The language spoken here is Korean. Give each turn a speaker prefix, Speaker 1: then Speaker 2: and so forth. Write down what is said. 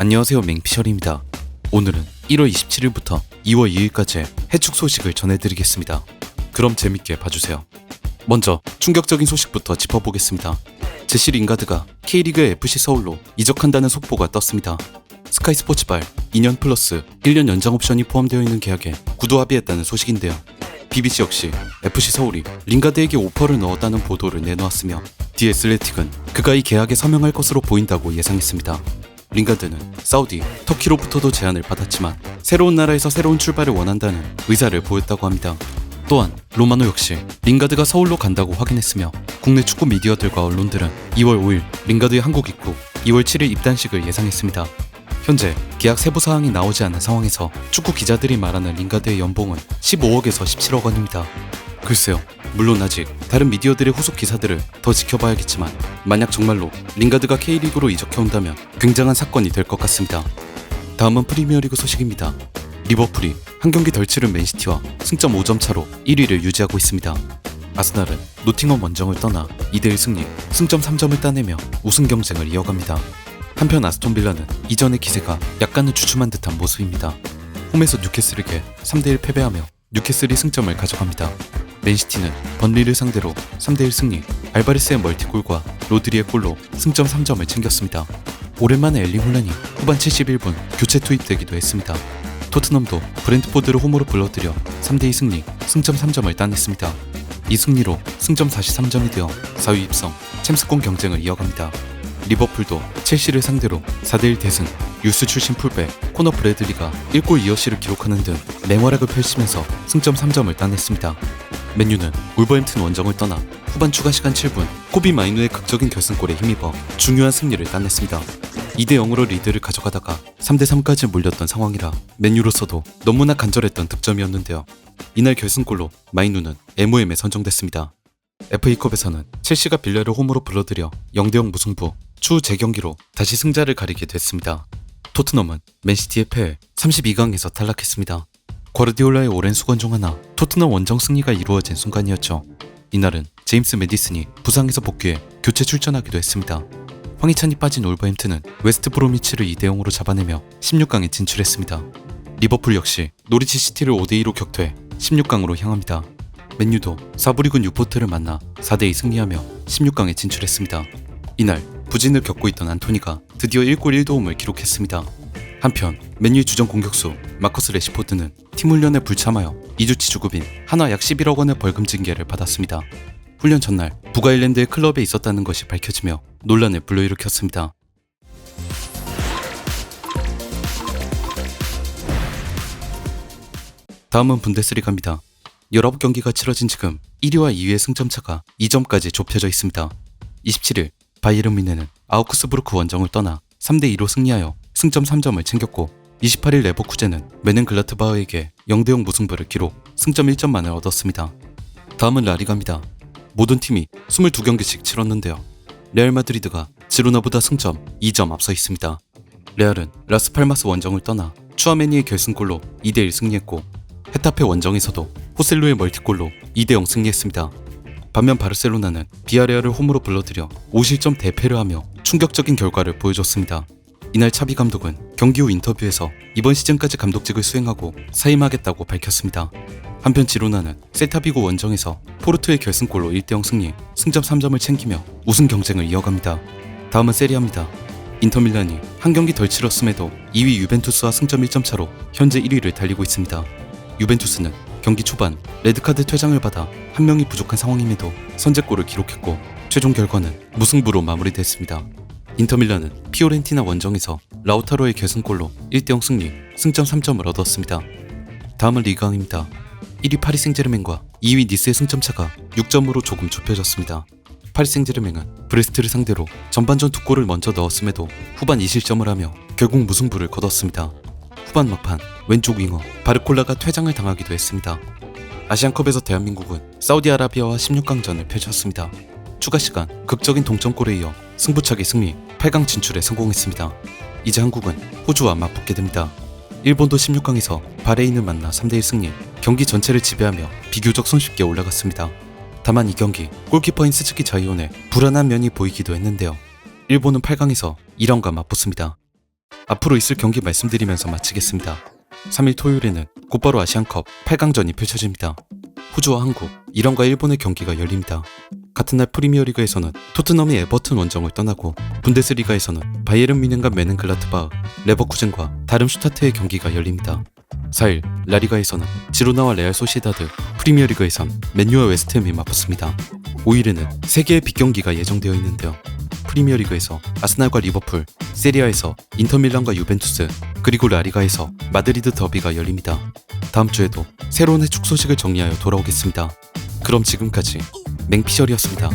Speaker 1: 안녕하세요 맹피셜입니다. 오늘은 1월 27일부터 2월 2일까지의 해축 소식을 전해드리겠습니다. 그럼 재밌게 봐주세요. 먼저 충격적인 소식부터 짚어보겠습니다. 제시 링가드가 K리그 FC 서울로 이적한다는 속보가 떴습니다. 스카이 스포츠발 2년 플러스 1년 연장 옵션이 포함되어 있는 계약에 구두 합의했다는 소식인데요. BBC 역시 FC 서울이 링가드에게 오퍼를 넣었다는 보도를 내놓았으며 디 애슬레틱은 그가 이 계약에 서명할 것으로 보인다고 예상했습니다. 링가드는 사우디, 터키로부터도 제안을 받았지만 새로운 나라에서 새로운 출발을 원한다는 의사를 보였다고 합니다. 또한 로마노 역시 링가드가 서울로 간다고 확인했으며 국내 축구 미디어들과 언론들은 2월 5일 링가드의 한국 입국, 2월 7일 입단식을 예상했습니다. 현재 계약 세부 사항이 나오지 않은 상황에서 축구 기자들이 말하는 링가드의 연봉은 15억에서 17억 원입니다. 글쎄요. 물론 아직 다른 미디어들의 후속 기사들을 더 지켜봐야겠지만 만약 정말로 링가드가 K리그로 이적해온다면 굉장한 사건이 될 것 같습니다. 다음은 프리미어리그 소식입니다. 리버풀이 한 경기 덜 치른 맨시티와 승점 5점 차로 1위를 유지하고 있습니다. 아스날은 노팅엄 원정을 떠나 2대1 승리, 승점 3점을 따내며 우승 경쟁을 이어갑니다. 한편 아스톤 빌라는 이전의 기세가 약간은 주춤한 듯한 모습입니다. 홈에서 뉴캐슬에게 3대1 패배하며 뉴캐슬이 승점을 가져갑니다. 맨시티는 번리를 상대로 3대1 승리, 알바레스의 멀티골과 로드리의 골로 승점 3점을 챙겼습니다. 오랜만에 엘링 홀란이 후반 71분 교체 투입되기도 했습니다. 토트넘도 브랜트포드를 홈으로 불러들여 3대2 승리, 승점 3점을 따냈습니다. 이 승리로 승점 43점이 되어 4위 입성, 챔스권 경쟁을 이어갑니다. 리버풀도 첼시를 상대로 4대1 대승, 유스 출신 풀백 코너 브래들리가 1골 2어시를 기록하는 등 맹활약을 펼치면서 승점 3점을 따냈습니다. 맨유는 울버햄튼 원정을 떠나 후반 추가 시간 7분 코비 마이누의 극적인 결승골에 힘입어 중요한 승리를 따냈습니다. 2대 0으로 리드를 가져가다가 3대 3까지 몰렸던 상황이라 맨유로서도 너무나 간절했던 득점이었는데요. 이날 결승골로 마이누는 MOM에 선정됐습니다. FA컵에서는 첼시가 빌라를 홈으로 불러들여 0대 0 무승부, 추후 재경기로 다시 승자를 가리게 됐습니다. 토트넘은 맨시티의 패에 32강에서 탈락했습니다. 과르디올라의 오랜 수건 중 하나, 토트넘 원정 승리가 이루어진 순간이었죠. 이날은 제임스 메디슨이 부상에서 복귀해 교체 출전하기도 했습니다. 황희찬이 빠진 올버햄튼은 웨스트 브로미치를 2대 0으로 잡아내며 16강에 진출했습니다. 리버풀 역시 노리치 시티를 5대 2로 격퇴해 16강으로 향합니다. 맨유도 사부리군 유포트를 만나 4대2 승리하며 16강에 진출했습니다. 이날 부진을 겪고 있던 안토니가 드디어 1골 1도움을 기록했습니다. 한편 맨유의 주전 공격수 마커스 레시포드는 팀 훈련에 불참하여 2주치 주급인 하나 약 11억 원의 벌금 징계를 받았습니다. 훈련 전날 북아일랜드의 클럽에 있었다는 것이 밝혀지며 논란을 불러일으켰습니다. 다음은 분데스리가입니다. 19경기가 치러진 지금 1위와 2위의 승점차가 2점까지 좁혀져 있습니다. 27일 바이에른 미네는 아우크스부르크 원정을 떠나 3대2로 승리하여 승점 3점을 챙겼고 28일 레버쿠젠은 메넨글라트바흐에게 0대0 무승부를 기록 승점 1점만을 얻었습니다. 다음은 라리가입니다. 모든 팀이 22경기씩 치렀는데요. 레알 마드리드가 지로나보다 승점 2점 앞서 있습니다. 레알은 라스팔마스 원정을 떠나 추아메니의 결승골로 2대1 승리했고 헤타페 원정에서도 호셀루의 멀티골로 2대0 승리했습니다. 반면 바르셀로나는 비아레알을 홈으로 불러들여 5실점 대패를 하며 충격적인 결과를 보여줬습니다. 이날 차비 감독은 경기 후 인터뷰에서 이번 시즌까지 감독직을 수행하고 사임하겠다고 밝혔습니다. 한편 지로나는 세타비고 원정에서 포르투의 결승골로 1대0 승리, 승점 3점을 챙기며 우승 경쟁을 이어갑니다. 다음은 세리아입니다. 인터밀란이 한 경기 덜 치렀음에도 2위 유벤투스와 승점 1점 차로 현재 1위를 달리고 있습니다. 유벤투스는 경기 초반 레드카드 퇴장을 받아 한 명이 부족한 상황임에도 선제골을 기록했고 최종 결과는 무승부로 마무리됐습니다. 인터밀란은 피오렌티나 원정에서 라우타로의 결승골로 1대0 승리, 승점 3점을 얻었습니다. 다음은 리강입니다. 1위 파리 생제르맹과 2위 니스의 승점 차가 6점으로 조금 좁혀졌습니다. 파리 생제르맹은 브레스트를 상대로 전반전 두 골을 먼저 넣었음에도 후반 2실점을 하며 결국 무승부를 거뒀습니다. 후반 막판 왼쪽 윙어 바르콜라가 퇴장을 당하기도 했습니다. 아시안컵에서 대한민국은 사우디아라비아와 16강전을 펼쳤습니다. 추가 시간 극적인 동점골에 이어 승부차기 승리 8강 진출에 성공했습니다. 이제 한국은 호주와 맞붙게 됩니다. 일본도 16강에서 바레인을 만나 3대1 승리 경기 전체를 지배하며 비교적 손쉽게 올라갔습니다. 다만 이 경기 골키퍼인 스즈키 자이온의 불안한 면이 보이기도 했는데요. 일본은 8강에서 이란과 맞붙습니다. 앞으로 있을 경기 말씀드리면서 마치겠습니다. 3일 토요일에는 곧바로 아시안컵 8강전이 펼쳐집니다. 호주와 한국, 이란과 일본의 경기가 열립니다. 같은 날 프리미어리그에서는 토트넘이 에버튼 원정을 떠나고 분데스리가에서는 바이에른 뮌헨과 메넨글라트바흐, 레버쿠젠과 다름슈타트의 경기가 열립니다. 4일 라리가에서는 지로나와 레알 소시다드, 프리미어리그에선 맨유와 웨스트햄이 맞붙습니다. 5일에는 3개의 빅경기가 예정되어 있는데요. 프리미어리그에서 아스날과 리버풀, 세리아에서 인터밀란과 유벤투스, 그리고 라리가에서 마드리드 더비가 열립니다. 다음 주에도 새로운 해축 소식을 정리하여 돌아오겠습니다. 그럼 지금까지 맹피셜이었습니다.